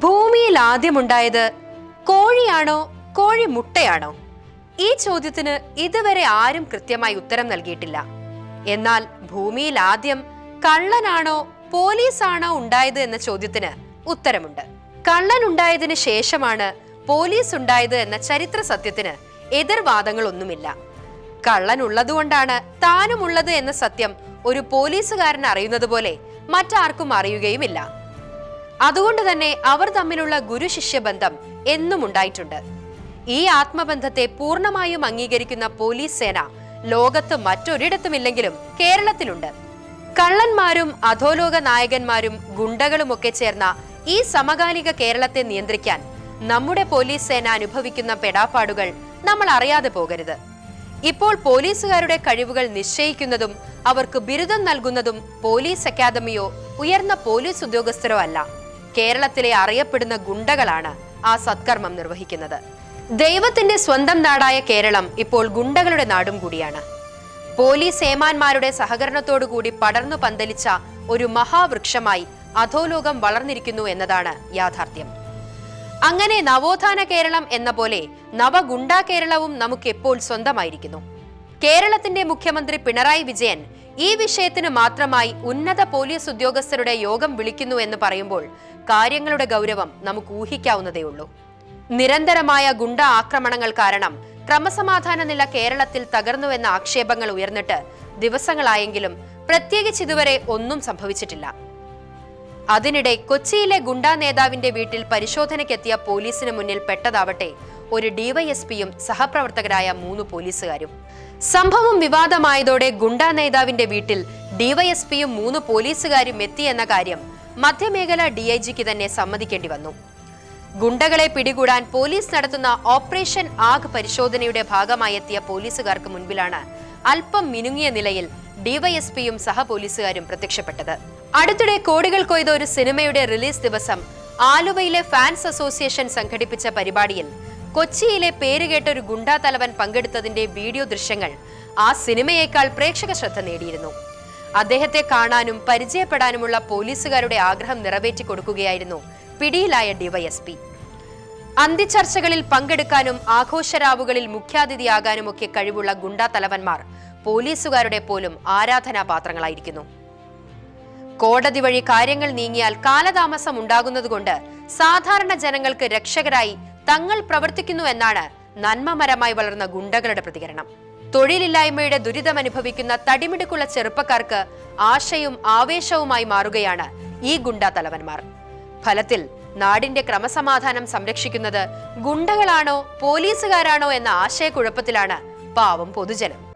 ഭൂമിയിൽ ആദ്യമുണ്ടായത് കോഴിയാണോ കോഴി മുട്ടയാണോ ഈ ചോദ്യത്തിന് ഇതുവരെ ആരും കൃത്യമായി ഉത്തരം നൽകിയിട്ടില്ല. എന്നാൽ ഭൂമിയിൽ ആദ്യം കള്ളനാണോ പോലീസാണോ ഉണ്ടായത് എന്ന ചോദ്യത്തിന് ഉത്തരമുണ്ട്. കള്ളൻ ഉണ്ടായതിനു ശേഷമാണ് പോലീസ് ഉണ്ടായത് എന്ന ചരിത്ര സത്യത്തിന് എതിർവാദങ്ങളൊന്നുമില്ല. കള്ളൻ ഉള്ളതുകൊണ്ടാണ് താനും ഉള്ളത് എന്ന സത്യം ഒരു പോലീസുകാരൻ അറിയുന്നത് പോലെ മറ്റാർക്കും അറിയുകയുമില്ല. അതുകൊണ്ട് തന്നെ അവർ തമ്മിലുള്ള ഗുരുശിഷ്യ ബന്ധം എന്നും ഉണ്ടായിട്ടുണ്ട്. ഈ ആത്മബന്ധത്തെ പൂർണമായും അംഗീകരിക്കുന്ന പോലീസ് സേന ലോകത്ത് മറ്റൊരിടത്തുമില്ലെങ്കിലും കേരളത്തിലുണ്ട്. കള്ളന്മാരും അധോലോക നായകന്മാരും ഗുണ്ടകളുമൊക്കെ ചേർന്ന ഈ സമകാലിക കേരളത്തെ നിയന്ത്രിക്കാൻ നമ്മുടെ പോലീസ് സേന അനുഭവിക്കുന്ന പെടാപ്പാടുകൾ നമ്മൾ അറിയാതെ പോകരുത്. ഇപ്പോൾ പോലീസുകാരുടെ കഴിവുകൾ നിശ്ചയിക്കുന്നതും അവർക്ക് ബിരുദം നൽകുന്നതും പോലീസ് അക്കാദമിയോ ഉയർന്ന പോലീസ് ഉദ്യോഗസ്ഥരോ അല്ല. കേരളത്തിലെ അറിയപ്പെടുന്ന ഗുണ്ടകളാണ് ആ സത്കർമ്മം നിർവഹിക്കുന്നത്. ദൈവത്തിന്റെ സ്വന്തം നാടായ കേരളം ഇപ്പോൾ ഗുണ്ടകളുടെ നാടും കൂടിയാണ്. പോലീസ് ഏമാന്മാരുടെ സഹകരണത്തോടുകൂടി പടർന്നു പന്തലിച്ച ഒരു മഹാവൃക്ഷമായി അധോലോകം വളർന്നിരിക്കുന്നു എന്നതാണ് യാഥാർത്ഥ്യം. അങ്ങനെ നവോത്ഥാന കേരളം എന്ന പോലെ നവഗുണ്ടാ കേരളവും നമുക്ക് എപ്പോൾ സ്വന്തമായിരിക്കുന്നു. കേരളത്തിന്റെ മുഖ്യമന്ത്രി പിണറായി വിജയൻ ഈ വിഷയത്തിന് മാത്രമായി ഉന്നത പോലീസ് ഉദ്യോഗസ്ഥരുടെ യോഗം വിളിക്കുന്നു എന്ന് പറയുമ്പോൾ കാര്യങ്ങളുടെ ഗൗരവം നമുക്ക് ഊഹിക്കാവുന്നതേ ഉള്ളൂ നിരന്തരമായ ഗുണ്ട ആക്രമണങ്ങൾ കാരണം ക്രമസമാധാന നില കേരളത്തിൽ തകർന്നുവെന്ന ആക്ഷേപങ്ങൾ ഉയർന്നിട്ട് ദിവസങ്ങളായെങ്കിലും പ്രത്യേകിച്ച് ഇതുവരെ ഒന്നും സംഭവിച്ചിട്ടില്ല. അതിനിടെ കൊച്ചിയിലെ ഗുണ്ടാ നേതാവിന്റെ വീട്ടിൽ പരിശോധനയ്ക്കെത്തിയ പോലീസിന് മുന്നിൽ പെട്ടതാവട്ടെ ഒരു ഡിവൈഎസ്പിയും സഹപ്രവർത്തകരായ മൂന്ന് പോലീസുകാരും. സംഭവം വിവാദമായതോടെ ഗുണ്ടാ നേതാവിന്റെ വീട്ടിൽ ഡിവൈഎസ്പിയും മൂന്ന് പോലീസുകാരും എത്തിയെന്ന കാര്യം മധ്യമേഖല ഡിഐജിക്ക് തന്നെ സമ്മതിക്കേണ്ടി വന്നു. ഗുണ്ടകളെ പിടികൂടാൻ പോലീസ് നടത്തുന്ന ഓപ്പറേഷൻ ആഗ് പരിശോധനയുടെ ഭാഗമായി എത്തിയ പോലീസുകാർക്ക് മുൻപിലാണ് അല്പം മിനുങ്ങിയ നിലയിൽ ഡിവൈഎസ്പിയും സഹപോലീസുകാരും പ്രത്യക്ഷപ്പെട്ടത്. അടുത്തിടെ കോടികൾ കൊയ്ത ഒരു സിനിമയുടെ റിലീസ് ദിവസം ആലുവയിലെ ഫാൻസ് അസോസിയേഷൻ സംഘടിപ്പിച്ച പരിപാടിയിൽ കൊച്ചിയിലെ പേരുകേട്ട ഒരു ഗുണ്ടാ തലവൻ പങ്കെടുത്തതിന്റെ വീഡിയോ ദൃശ്യങ്ങൾ ആ സിനിമയേക്കാൾ പ്രേക്ഷക ശ്രദ്ധ നേടിയിരുന്നു. അദ്ദേഹത്തെ കാണാനും പരിചയപ്പെടാനുമുള്ള പോലീസുകാരുടെ ആഗ്രഹം നിറവേറ്റി കൊടുക്കുകയായിരുന്നു പിടിയിലായ ഡിവൈഎസ്പി. അന്തിച്ചർച്ചകളിൽ പങ്കെടുക്കാനും ആഘോഷരാവുകളിൽ മുഖ്യാതിഥിയാകാനുമൊക്കെ കഴിവുള്ള ഗുണ്ടാ തലവന്മാർ പോലീസുകാരുടെ പോലും ആരാധനാപാത്രങ്ങളായിരിക്കുന്നു. കോടതി വഴി കാര്യങ്ങൾ നീങ്ങിയാൽ കാലതാമസം ഉണ്ടാകുന്നതുകൊണ്ട് സാധാരണ ജനങ്ങൾക്ക് രക്ഷകരായി തങ്ങൾ പ്രവർത്തിക്കുന്നു എന്നാണ് നന്മമരമായി വളർന്ന ഗുണ്ടകളുടെ പ്രതികരണം. തൊഴിലില്ലായ്മയുടെ ദുരിതമനുഭവിക്കുന്ന തടിമിടുക്കുള്ള ചെറുപ്പക്കാർക്ക് ആശയും ആവേശവുമായി മാറുകയാണ് ഈ ഗുണ്ടാ തലവന്മാർ. ഫലത്തിൽ നാടിന്റെ ക്രമസമാധാനം സംരക്ഷിക്കുന്നത് ഗുണ്ടകളാണോ പോലീസുകാരാണോ എന്ന ആശയക്കുഴപ്പത്തിലാണ് പാവം പൊതുജനം.